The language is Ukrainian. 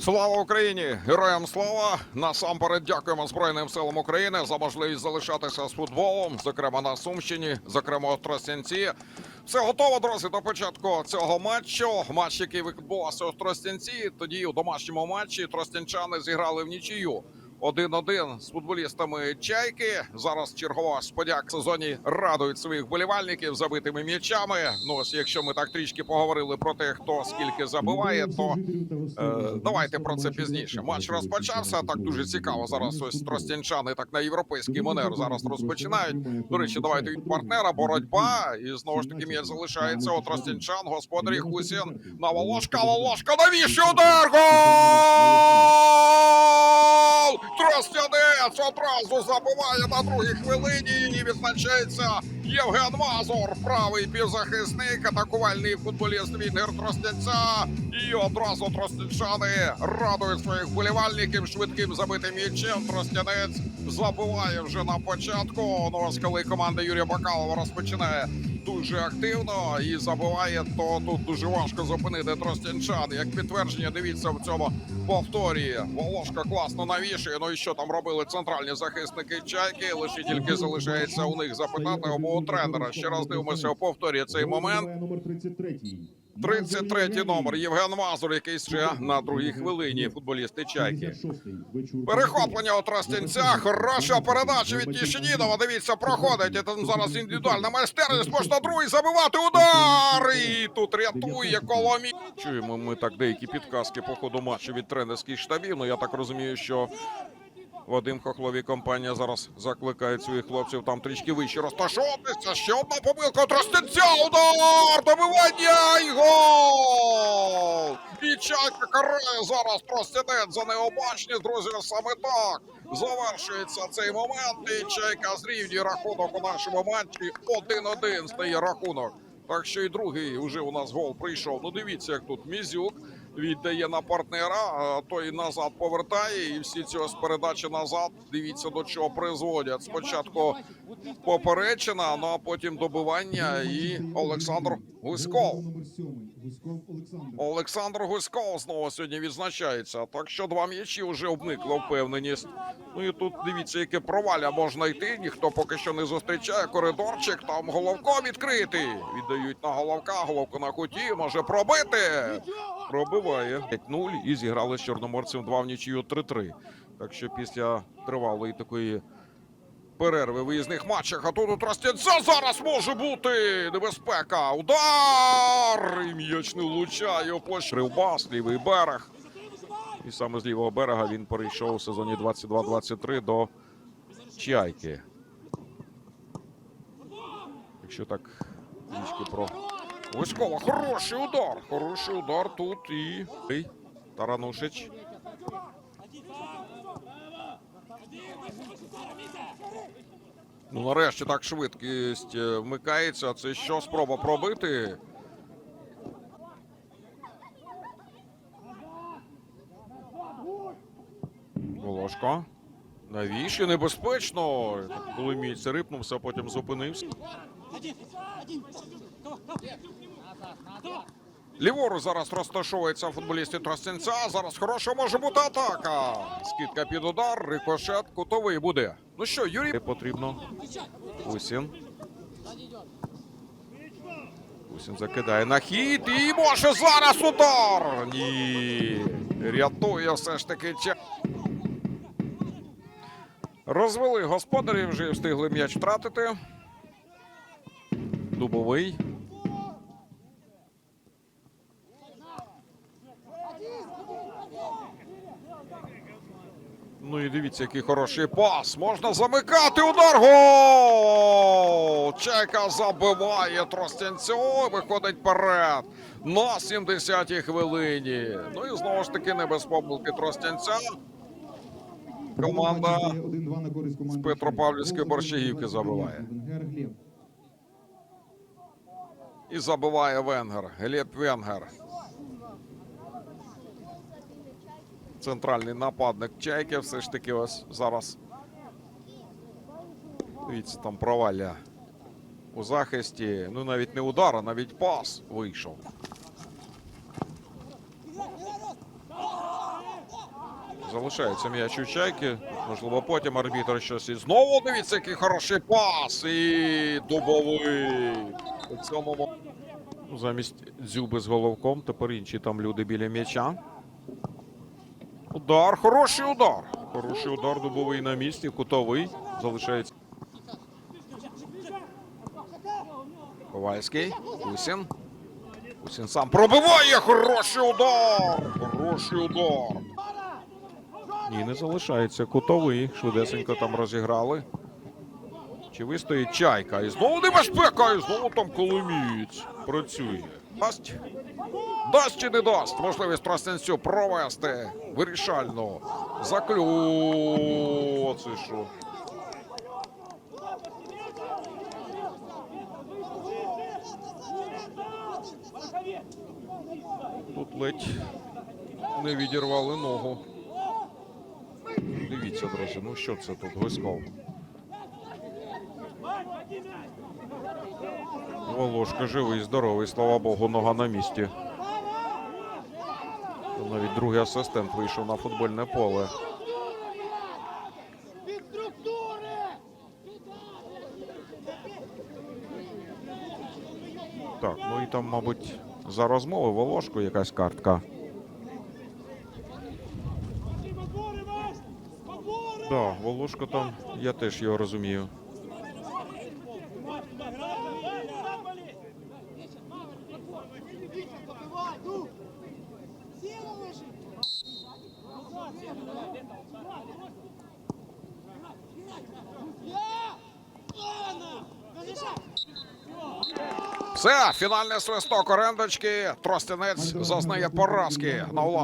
Слава Україні! Героям слава! Насамперед дякуємо Збройним силам України за можливість залишатися з футболом, зокрема на Сумщині, зокрема у Тростянці. Все готово, друзі, до початку цього матчу. Матч, який відбувався у Тростянці. Тоді у домашньому матчі тростянчани зіграли в нічию. 1-1 з футболістами Чайки. Зараз чергова сподяк в сезоні радують своїх болівальників забитими м'ячами. Ну ось якщо ми так трішки поговорили про те, хто скільки забиває, то Е, давайте про це пізніше. Матч розпочався. Так дуже цікаво. Зараз ось тростянчани так на європейський манер зараз розпочинають. До речі, давайте від партнера боротьба. І знову ж таки м'яч залишається у тростянчан. Господарі Хусін на Волошка. Волошка навіщо удар! Гол! Тростянець одразу забиває на другій хвилині. І відзначається Євген Мазур, правий півзахисник, атакувальний футболіст Вінгер Тростянця. І одразу тростянчани радують своїх вболівальників швидким забитим м'ячем. Тростянець забиває вже на початку. Ну ось коли команда Юрія Бакалова розпочинає дуже активно і забиває, то тут дуже важко зупинити тростянчан. Як підтвердження, дивіться в цьому повторі. Волошка класно навішує. Ну і що там робили центральні захисники чайки? Лише тільки залишається у них запитати у тренера. Ще раз дивимося у повторі цей момент. Номер 33. 33-й номер Євген Мазур, який ще на другій хвилині футболісти чайки. Перехоплення у Тростянця. Хороша передача від Тішинідова. Дивіться, проходить. І Там зараз індивідуальна майстерність. Можна другий забивати удар. І тут рятує Коломі. Чуємо ми так деякі підказки по ходу матчу від тренерських штабів. Ну я так розумію, що Вадим Хохлов і компанія зараз закликають своїх хлопців там трішки вище розташовуватися. Ще одна помилка у Тростянця. Удар! Добивання і гол! І Чайка карає зараз Тростянець за необачність, друзі, саме так. Завершується цей момент. І Чайка зрівнює рахунок у нашому матчі. 1-1 стає рахунок. Так що і другий вже у нас гол прийшов. Ну дивіться, як тут Мізюк віддає на партнера, той назад повертає. І всі ці ось передачі назад. Дивіться до чого призводять. Спочатку поперечина, ну а потім добивання і Олександр Гуськов. Номер 7. Гуськов Олександр. Гуськов знову сьогодні відзначається. Так що два м'ячі вже обникла впевненість. Ну і тут дивіться, яке проваля можна йти. Ніхто поки що не зустрічає. Коридорчик там головко відкритий. Віддають на головка, головку на куті. Може пробити. Пробиває 5-0 і зіграли з чорноморцем 2 в нічию 3-3. Так що після тривалої такої перерви в виїзних матчах. А тут Тростянця зараз може бути небезпека. Удар! І м'яч не влучає. у площі. Кривбас, лівий берег. І саме з лівого берега він перейшов у сезоні 22-23 до Чайки. Якщо так трішки про Войськова. Хороший удар. Хороший удар тут і Таранушич. Ну, нарешті так швидкість е, вмикається. Це що спроба пробити? Волошко. Навіщо небезпечно? Коли місце рипнувся, а потім зупинився. Ліворуч зараз розташовується футболісти Тростянця. Зараз хороша може бути атака. Скидка під удар, рикошет, кутовий буде. Ну що, Юрій потрібно. Усін. Усін закидає на хід і може зараз удар. Ні. Рятує все ж таки. Розвели господарі, вже встигли м'яч втратити. Дубовий. Дивіться, який хороший пас. Можна замикати удар. Гол! Чека забиває Тростянцю. Виходить вперед на 70-й хвилині. Ну і знову ж таки не без помилки Тростянця. Команда з Петропавлівської Борщагівки забиває. І забиває Венгер. Глеб Венгер. Центральний нападник Чайки все ж таки ось зараз. Дивіться, там провалля у захисті. Ну навіть не удар, а навіть пас вийшов. Залишається м'яч у чайки. Можливо, потім арбітр щось і знову дивіться, який хороший пас. І дубовий. У цьому замість дзюби з головком. Тепер інші там люди біля м'яча. Удар, хороший удар. Хороший удар дубовий на місці, кутовий. Залишається. Ковальський. Усін. Усін сам пробиває. Хороший удар. Хороший удар. Ні, не залишається. Кутовий. Швидесенько там розіграли. Чи вистоїть чайка? І знову небезпека, і знову там коломієць. Працює. Дасть? Дасть чи не дасть можливість Тростянцю провести вирішальну що? Тут ледь не відірвали ногу. Дивіться, друзі, ну що це тут Глисков? Волошка живий, здоровий, слава Богу, нога на місці. Навіть другий асистент вийшов на футбольне поле. Так, ну і там, мабуть, за розмови Волошку якась картка. Так, Волошко там, я теж його розумію. Все, фінальний свисток орендочки. Тростянець зазнає поразки на